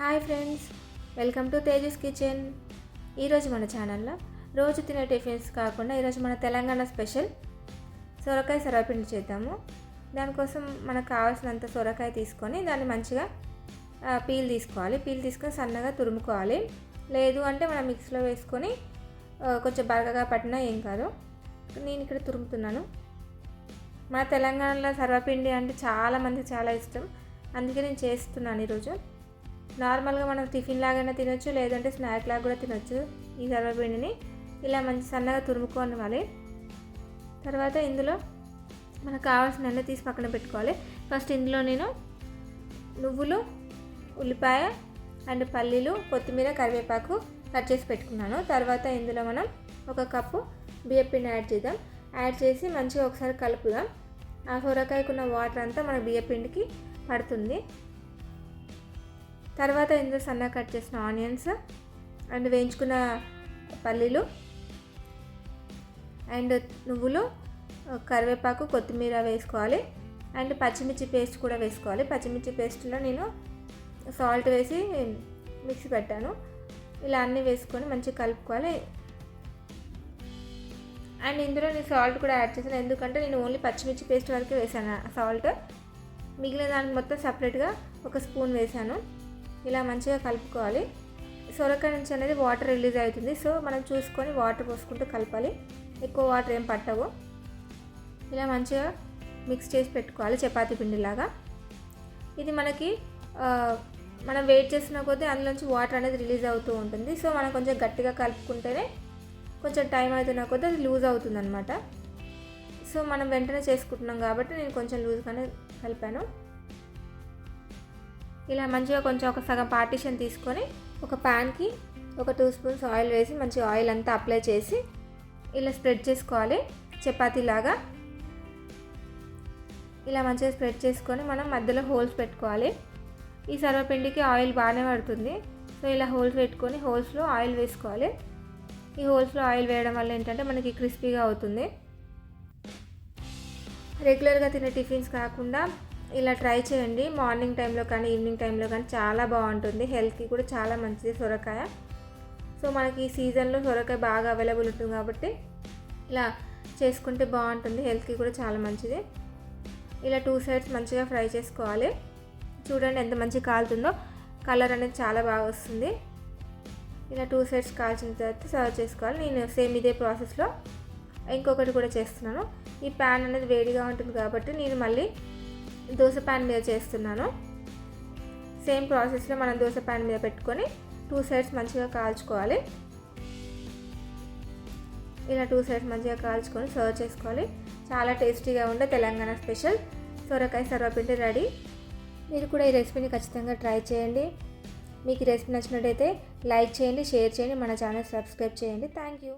Hi friends welcome to Tejas kitchen. ఈరోజు మన ఛానల్లో రోజు తినే టిఫిన్స్ కాకుండా ఈరోజు మన తెలంగాణ స్పెషల్ సొరకాయ సొరపిండి చేద్దాము. దానికోసం మనకు కావాల్సినంత సొరకాయ తీసుకొని దాన్ని మంచిగా పీల్ తీసుకోవాలి. పీల్ తీసుకొని సన్నగా తురుముకోవాలి. లేదు అంటే మనం మిక్సీలో వేసుకొని కొంచెం బరకగా పట్టినా ఏం కాదు. నేను ఇక్కడ తురుముతున్నాను. మన తెలంగాణలో సర్వపిండి అంటే చాలామంది చాలా ఇష్టం. అందుకే నేను చేస్తున్నాను ఈరోజు. నార్మల్గా మనం టిఫిన్ లాగైనా తినొచ్చు లేదంటే స్నాక్ లాగా కూడా తినొచ్చు ఈ సర్వపిండిని ఇలా మంచి సన్నగా తురుముకోవాలి తర్వాత ఇందులో మనకు కావాల్సిన అన్నీ తీసి పక్కన పెట్టుకోవాలి. ఫస్ట్ ఇందులో నేను నువ్వులు ఉల్లిపాయ అండ్ పల్లీలు కొత్తిమీర కరివేపాకు కట్ చేసి పెట్టుకున్నాను. తర్వాత ఇందులో మనం ఒక కప్పు బియ్యపిండి యాడ్ చేద్దాం. యాడ్ చేసి మంచిగా ఒకసారి కలుపుదాం. ఆ సొరకాయకున్న వాటర్ అంతా మన బియ్యపిండికి పడుతుంది. తర్వాత ఇందులో సన్నగా కట్ చేసిన ఆనియన్స్ అండ్ వేయించుకున్న పల్లీలు అండ్ నువ్వులు కరివేపాకు కొత్తిమీర వేసుకోవాలి. అండ్ పచ్చిమిర్చి పేస్ట్ కూడా వేసుకోవాలి. పచ్చిమిర్చి పేస్ట్లో నేను సాల్ట్ వేసి మిక్సీ పెట్టాను. ఇలా అన్నీ వేసుకొని మంచిగా కలుపుకోవాలి. అండ్ ఇందులో నేను సాల్ట్ కూడా యాడ్ చేశాను. ఎందుకంటే నేను ఓన్లీ పచ్చిమిర్చి పేస్ట్ వరకే వేసాను సాల్ట్. మిగిలిన దానికి మొత్తం సపరేట్గా ఒక స్పూన్ వేసాను ఇలా మంచిగా కలుపుకోవాలి. సొరకాయ నుంచి అనేది వాటర్ రిలీజ్ అవుతుంది. సో మనం చూసుకొని వాటర్ పోసుకుంటూ కలపాలి. ఎక్కువ వాటర్ ఏం పట్టవు. ఇలా మంచిగా మిక్స్ చేసి పెట్టుకోవాలి చపాతి పిండిలాగా. ఇది మనకి మనం వెయిట్ చేసిన కొద్దీ అందులోంచి వాటర్ అనేది రిలీజ్ అవుతూ ఉంటుంది. సో మనం కొంచెం గట్టిగా కలుపుకుంటేనే కొంచెం టైం అవుతున్న కొద్దీ అది లూజ్ అవుతుంది అనమాట సో మనం వెంటనే చేసుకుంటున్నాం కాబట్టి నేను కొంచెం లూజ్గానే కలిపాను. ఇలా మంచిగా కొంచెం ఒక సగం పార్టీషన్ తీసుకొని ఒక ప్యాన్కి ఒక టూ స్పూన్స్ ఆయిల్ వేసి మంచిగా ఆయిల్ అంతా అప్లై చేసి ఇలా స్ప్రెడ్ చేసుకోవాలి. చపాతీలాగా ఇలా మంచిగా స్ప్రెడ్ చేసుకొని మనం మధ్యలో హోల్స్ పెట్టుకోవాలి. ఈ సర్వపిండికి ఆయిల్ బాగానే పడుతుంది. సో ఇలా హోల్స్ పెట్టుకొని హోల్స్లో ఆయిల్ వేసుకోవాలి. ఈ హోల్స్లో ఆయిల్ వేయడం వల్ల ఏంటంటే మనకి క్రిస్పీగా అవుతుంది. రెగ్యులర్గా తినే టిఫిన్స్ కాకుండా ఇలా ట్రై చేయండి. మార్నింగ్ టైంలో కానీ ఈవినింగ్ టైంలో కానీ చాలా బాగుంటుంది. హెల్త్కి కూడా చాలా మంచిది సొరకాయ. సో మనకి ఈ సీజన్లో సొరకాయ బాగా అవైలబుల్ ఉంటుంది కాబట్టి ఇలా చేసుకుంటే బాగుంటుంది. హెల్త్కి కూడా చాలా మంచిది. ఇలా టూ సైడ్స్ మంచిగా ఫ్రై చేసుకోవాలి. చూడండి ఎంత మంచి కాలుతుందో. కలర్ అనేది చాలా బాగా వస్తుంది. ఇలా టూ సైడ్స్ కాల్చిన తర్వాత సర్వ్ చేసుకోవాలి. నేను సేమ్ ఇదే ప్రాసెస్లో ఇంకొకటి కూడా చేస్తున్నాను. ఈ ప్యాన్ అనేది వేడిగా ఉంటుంది కాబట్టి నేను మళ్ళీ దోశ ప్యాన్ మీద చేస్తున్నాను. సేమ్ ప్రాసెస్లో మనం దోశ ప్యాన్ మీద పెట్టుకొని టూ సైడ్స్ మంచిగా కాల్చుకోవాలి. ఇలా టూ సైడ్స్ మంచిగా కాల్చుకొని సర్వ్ చేసుకోవాలి. చాలా టేస్టీగా ఉండే తెలంగాణ స్పెషల్. సొరకాయ సర్వపిండి రెడీ. మీరు కూడా ఈ రెసిపీని ఖచ్చితంగా ట్రై చేయండి. మీకు ఈ రెసిపీ నచ్చినట్టయితే లైక్ చేయండి షేర్ చేయండి మన ఛానల్ సబ్స్క్రైబ్ చేయండి. Thank you